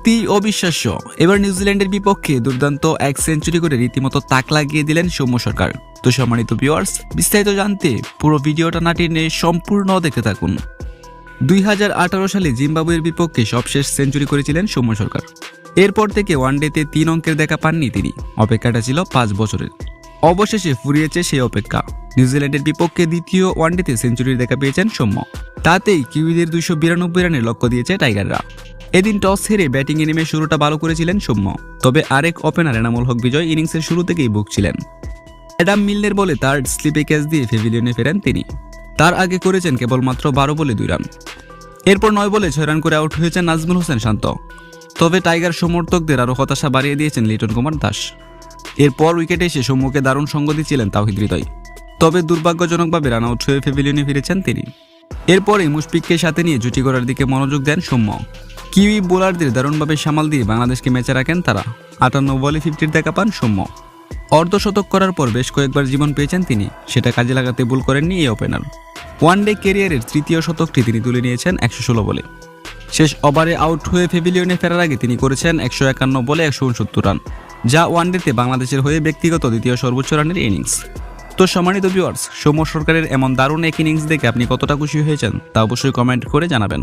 সত্যি অবিশ্বাস্য। এবার নিউজিল্যান্ডের বিপক্ষে দুর্দান্ত এক সেঞ্চুরি করে রীতিমতো তাক লাগিয়ে দিলেন সৌম্য সরকার। তো সম্মানিত ভিউয়ার্স বিস্তারিত জানতে পুরো ভিডিওটা না টেনে সম্পূর্ণ দেখতে থাকুন। দুই হাজার আঠারো সালে জিম্বাবুয়ের বিপক্ষে সবশেষ সেঞ্চুরি করেছিলেন সৌম্য সরকার। এরপর থেকে ওয়ানডেতে তিন অঙ্কের দেখা পাননি তিনি। অপেক্ষাটা ছিল পাঁচ বছরের। অবশেষে ফুরিয়েছে সেই অপেক্ষা। নিউজিল্যান্ডের বিপক্ষে দ্বিতীয় ওয়ানডেতে সেঞ্চুরির দেখা পেয়েছেন সৌম্য। তাতেই কিউইদের দুইশো বিরানব্বই রানের লক্ষ্য দিয়েছে টাইগাররা। এদিন টস হেরে ব্যাটিংয়ে নেমে শুরুটা ভালো করেছিলেন সৌম্য। তবে আরেক ওপেনার এনামুল হক বিজয় ইনিংসের শুরু থেকেই ভুগছিলেন। অ্যাডাম মিলনের বলে তার স্লিপে ক্যাচ দিয়ে ফেভিলিয়নে ফেরেন তিনি। তার আগে করেছেন কেবলমাত্র বারো বলে দুই রান। এরপর নয় বলে ছয় রান করে আউট হয়েছেন নাজমুল হোসেন শান্ত। তবে টাইগার সমর্থকদের আরও হতাশা বাড়িয়ে দিয়েছেন লিটন কুমার দাস। এরপর উইকেটে এসে সৌম্যকে দারুণ সঙ্গ দিয়েছিলেন তাওহিদ হৃদয়। তবে দুর্ভাগ্যজনকভাবে রান আউট হয়ে ফেভিলিয়নে ফিরেছেন তিনি। এরপরে মুশফিককে সাথে নিয়ে জুটি করার দিকে মনোযোগ দেন সৌম্য। কিউই বোলারদের দারুণভাবে সামাল দিয়ে বাংলাদেশকে ম্যাচে রাখেন তারা। আটান্ন বলে ফিফটির দেখা পান সৌম্য। অর্ধশতক করার পর বেশ কয়েকবার জীবন পেয়েছেন তিনি, সেটা কাজে লাগাতে ভুল করেননি এই ওপেনার ওয়ান ডে ক্যারিয়ারের তৃতীয় শতকটি তিনি তুলে নিয়েছেন একশো ষোলো বলে। শেষ ওভারে আউট হয়ে ফেভিলিয়নে ফেরার আগে তিনি করেছেন একশো একান্ন বলে একশো উনসত্তর রান, যা ওয়ানডেতে বাংলাদেশের হয়ে ব্যক্তিগত দ্বিতীয় সর্বোচ্চ রানের ইনিংস তো সম্মানিত ভিউয়ার্স সৌম্য সরকারের এমন দারুণ এক ইনিংস দেখে আপনি কতটা খুশি হয়েছেন তা অবশ্যই কমেন্ট করে জানাবেন।